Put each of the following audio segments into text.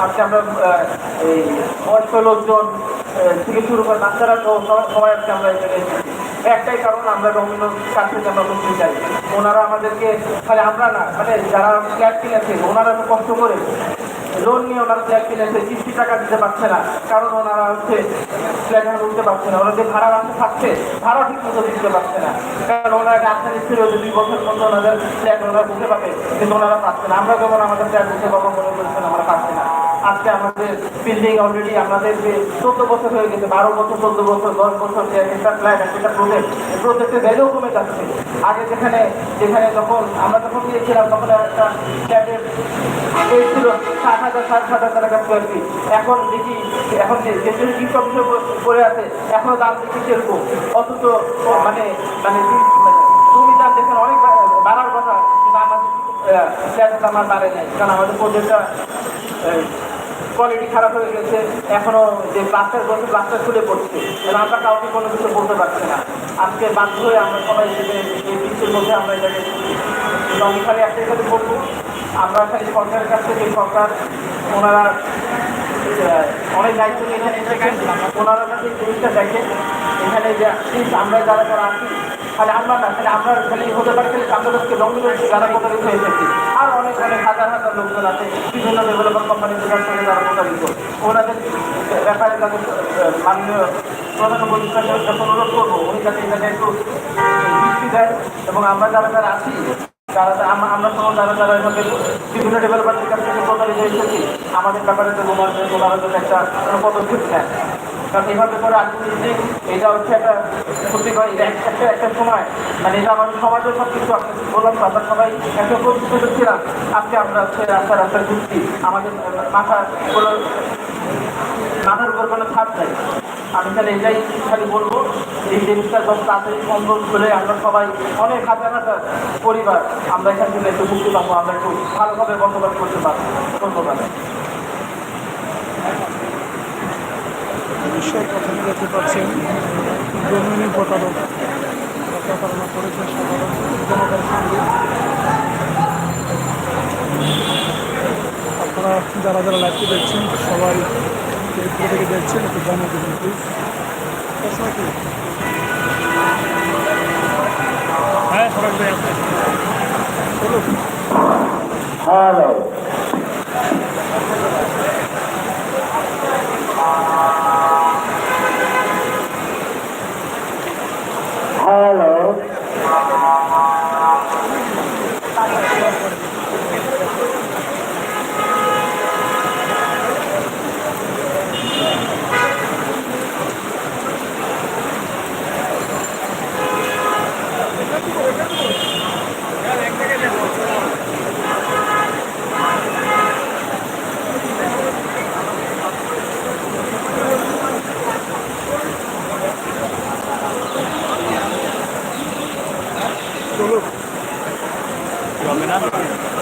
আজকে আমরা এই বয়স্ক লোকজন থেকে শুরু করে বাচ্চারা সহ সবাই- আজকে আমরা এখানে একটাই কারণ, আমরা রবীন্দ্র কাছ থেকে আমরা বুঝতে চাই। ওনারা আমাদেরকে, খালি আমরা না মানে যারা ফ্ল্যাট কিনেছে ওনারা তো কষ্ট করে লোন নিয়ে ওনারা ফ্ল্যাট কিনেছে কিস্তি টাকা দিতে পারছে না। কারণ ওনারা হচ্ছে ফ্ল্যাটে উঠতে পারছে না। ওরা যে ভাড়া রাখতে থাকছে ভাড়া ঠিক মতো দিতে পারছে না। কারণ ওনারা রাস্তা ছিল যে দুই বছর মধ্যে ওনাদের ফ্ল্যাট ওনারা বুঝতে পাবে কিন্তু ওনারা পাচ্ছে না। আমরা যেমন আমাদের ফ্ল্যাট বুঝতে পাবো মনে করছেন, আমরা পাচ্ছি না। আজকে আমাদের বিল্ডিং অলরেডি আমাদের যে চোদ্দ বছর হয়ে গেছে, বারো বছর, চোদ্দ বছর, দশ বছর যে একটা ফ্ল্যাট একটা প্রজেক্ট প্রজেক্টের ভ্যালু কমে যাচ্ছে। আগে যেখানে যেখানে যখন, আমরা যখন গিয়েছিলাম, তখন একটা ফ্ল্যাটের ছিল হাজার হাজার টাকা এখন দেখি, এখন যে আছে, এখনও দাম দেখি মানে মানে মানে তুমি দেখেন অনেক বাড়ার কথা কারণ আমাদের প্রজেক্টটা কোয়ালিটি খারাপ হয়ে গেছে, এখনও যে প্লাস্টার বলছে প্লাস্টার খুলে পড়ছে এবং আমরা কাউকে কোনো কিছু বলতে পারছি না। আজকে বাধ্য হয়ে আমরা সবাই এসে এই বৃষ্টির মধ্যে আমরা এটাকে আমি খালি একটাই সাথে বলব, আমরা খালি সরকারের কাছ থেকে সরকার, ওনারা অনেক দায়িত্ব নিয়ে এখানে ওনারা কাছে জিনিসটা দেখেন এখানে যে আমরা যারা যারা আছি খালি আমরা না খালি আমরা খালি হতে পারে খালি বাংলাদেশকে রঙিন যারা প্রতারিত এসেছি। আর অনেক অনেক হাজার হাজার লোকজন আছে, বিভিন্ন ডেভেলপার কোম্পানির সঙ্গে যারা প্রতারিত ওনাদের ব্যাপারে তাদের মাননীয় প্রধান উপদেষ্টাকে অনুরোধ করব, উনি যাতে এটাকে একটু দৃষ্টি দেয় এবং আমরা যারা যারা আছি, যারা আমরা সহ যারা যারা এভাবে বিভিন্ন ডেভেলপারের কাছ থেকে প্রতারিত এসেছি আমাদের ব্যাপারে তো ওনারা একটা পদক্ষেপ নেয়। কারণ এইভাবে করে আলটিমেটলি এটা হচ্ছে একটা সত্যি করে এটা একটা একটা- সময়। মানে এটা আমাদের সমাজের সব কিছু বললাম, তো আমরা সবাই একটা পরিচিত ছিলাম আজকে আমরা হচ্ছে রাস্তা রাস্তায় ঘুরছি। আমাদের মাথা কোনো মাথার উপর কোনো ছাপ নেই। আমি তাহলে এটাই খালি বলব, এই জিনিসটা যত তাড়াতাড়ি সম্ভব হলে আমরা সবাই অনেক হাজার হাজার পরিবার আমরা এখান থেকে একটু মুক্তি পাবো আমরা একটু ভালোভাবে বসবাস করতে পারব। ধন্যবাদ। বিষয়ে প্রথমে দেখতে পাচ্ছেন জমিনি প্রতারক প্রতারণা করেছে সাধারণ সঙ্গে। আপনারা যারা যারা লাইভটি দেখছেন, সবাই ফেসবুক থেকে দেখছেন, একটু জানিয়ে দেবেন প্লিজ হ্যাঁ হ্যালো হ্যালো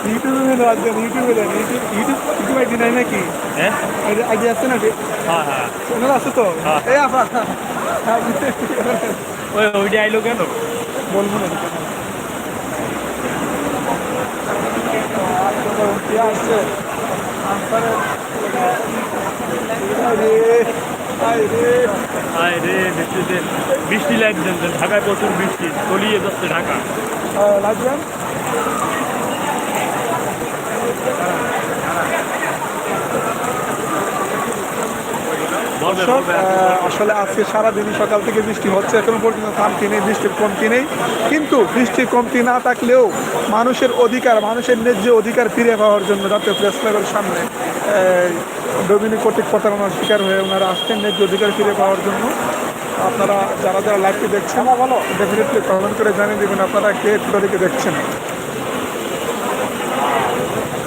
ইউটিউবে দেন আজকে ইউটিউবে দেন ইউটিউব ইউটিউব ইউটিউব আইডি নাই নাকি হ্যাঁ হ্যাঁ হ্যাঁ হ্যাঁ। আপা ওই ওইটা আইলো কেন বলব না আসছে রে বৃষ্টিতে বৃষ্টি লাগছে ঢাকায় প্রচুর বৃষ্টি তলিয়ে যাচ্ছে ঢাকা। লাগবেন দর্শক আসলে আজকে সারাদিন সকাল থেকে বৃষ্টি হচ্ছে। এখন পর্যন্ত থামতি নেই বৃষ্টির কমতি নেই। কিন্তু বৃষ্টির কমতি না থাকলেও মানুষের অধিকার মানুষের ন্যায্য অধিকার ফিরে পাওয়ার জন্য জাতীয় প্রেস ক্লাবের সামনে ডোমিনি কর্তৃক প্রতারণার শিকার হয়ে ওনারা আসছেন। ন্যায্য অধিকার ফিরে পাওয়ার জন্য আপনারা যারা যারা লাইভটি দেখছেন বলো ডেফিনেটলি কমেন্ট করে জানিয়ে দেবেন আপনারা কে থেকে দেখছেন?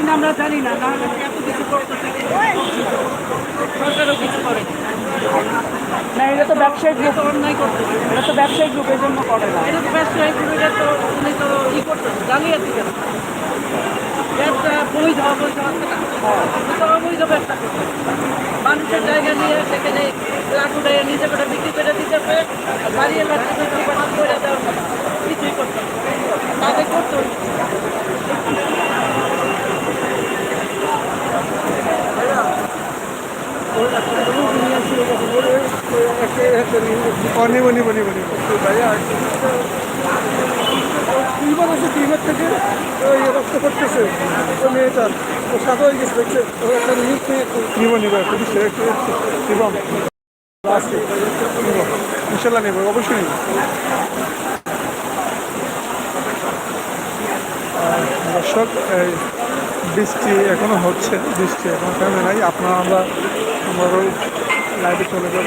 কতদিন আমরা জানি না না এত কিছু করতেছে সরকারও কিছু করে না। এটা তো ব্যবসায়িক গ্রুপ অন্যায় করতেছে এটা তো ব্যবসায়িক গ্রুপ এই জন্য করে না। এটা তো ব্যবসায়ী এটা তো উনি তো ই করতেছে জালিয়াতি কেন? ব্যবসা বৈধ অবৈধ আছে না তো অবৈধ ব্যবসা করতেছে মানুষের জায়গা নিয়ে সেখানে লাখ উঠে নিজে করে বিক্রি করে দিতেছে আর বাড়িয়ে লাগছে তো দোকান করে দেওয়ার কথা কিছুই করতে হবে না। তাদের করতে হবে। ও নিব নিব আছে থেকে রক্ত করতেছে ও সাদা হয়ে গেছে, দেখছে। একটা নিউজ একটু নিব। ইনশাল্লাহ নিব, অবশ্যই নিব। দর্শক বৃষ্টি এখনও হচ্ছে, বৃষ্টি এখন থেমে নাই। আপনারা আমরা আমারও লাইভে চলে যাব।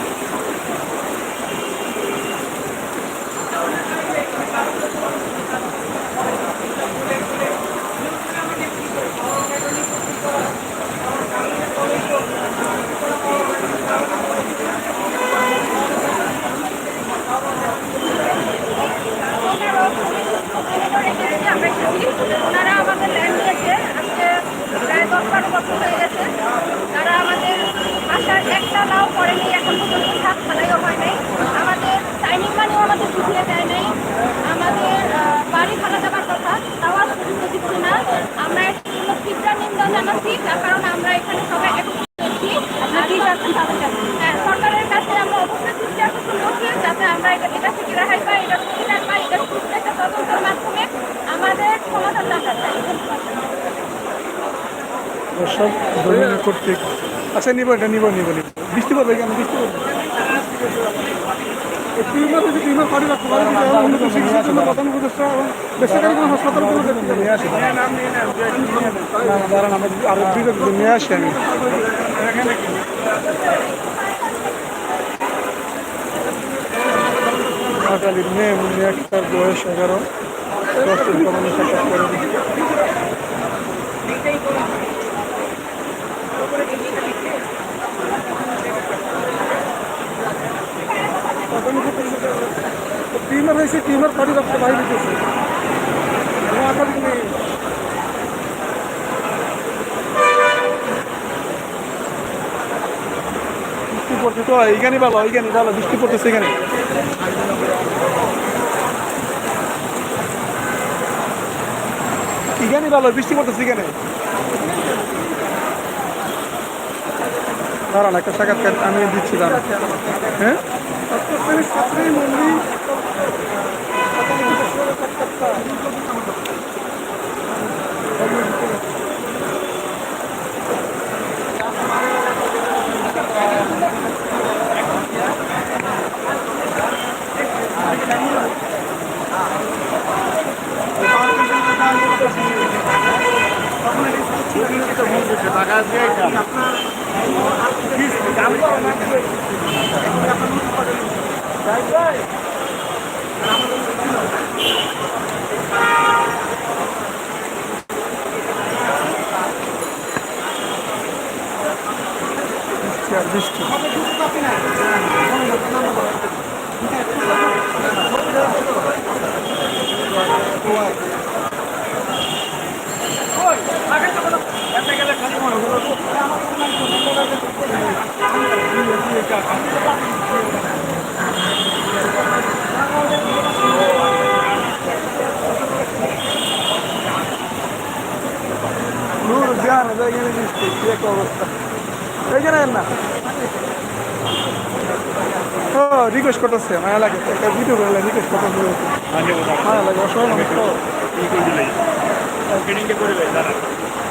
আপনাদেরকে ইনশাল্লাহ ওনারা আমাদের ল্যান্ড দিয়েছে আজকে প্রায় দশ বারো বছর হয়ে গেছে তারা আমাদের আসার একটা নাও করেনি এখন পর্যন্ত সাত ফেলাইও হয় নাই আমাদের সাইনিং মানিও আমাদের ঢুকিয়ে দেয় নাই আমাদের আহ, বাড়ি ভাড়া দেওয়ার কথা তাও আজ পর্যন্ত দিচ্ছে না আমরা এর জন্য তীব্র নিন্দা জানাচ্ছি তার কারণ আমরা এখানে সবাই একত্রিত কাছে? হ্যাঁ সরকারের কাছে আমরা অবশ্যই চেষ্টা করছি যাতে আমরা এটা এটা থেকে রেহাই পাই এটা পাই এটা একটা তদন্তের মাধ্যমে আমাদের সমাধান জানতে চাই দর্শক দলিল কর্তৃক আচ্ছা নিব এটা নিব নিব নিব। বৃষ্টি পড়বে কেন? বৃষ্টি পড়বে। টিউমার হয়েছে টিউমার পাড়ি রাখতে পারে এখন উন্নত চিকিৎসার জন্য প্রধান উপদেষ্টা এবং বেসরকারি কোনো হাসপাতাল কোনো যেতে নিয়ে আসি। না না, দাঁড়ান আমরা আরও দুটো নিয়ে আসি আমি। আটালির মেয়ে মেয়ে একটার বয়স এগারো। দশটির কমানো সাক্ষাৎ করে টিউমার হয়েছে টিউমার বাইরে দিতেছে এবং এখন বৃষ্টি পড়ছে তো, এইখানে ভালো এইখানে ভালো, বৃষ্টি পড়তেছে এখানে এখানে ভালো, বৃষ্টি পড়তেছে এখানে দাঁড়ান, একটা সাক্ষাৎকার আমি দিচ্ছি, দাঁড়ান। হ্যাঁ? সপ্তশ্রেণীর ছাত্রী মন্দির বৃষ্টি আর বৃষ্টি নূর জান এখানে বৃষ্টি কি একটা অবস্থা আয়েন না ও রিকোয়েস্ট করতেছে মায়া লাগে একটা ভিডিও করলে রিকোয়েস্ট করতেছে মায়া লাগে অসহায় মানুষ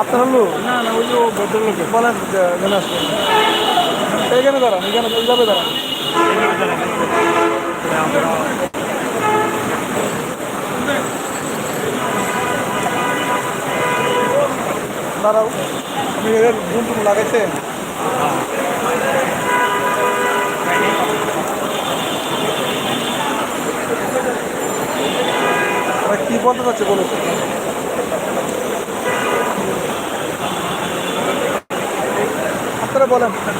আপনার হলো? না না ওই যে ও ভদ্রলোকের বলেন এখানে আসবেন দাঁড়ান এখানে এইভাবে দাঁড়ান। দাঁড়াও। আপনি এর ঘুম টুম লাগাইছেন? ওরা কি বলতে চাচ্ছে বলে বলেন।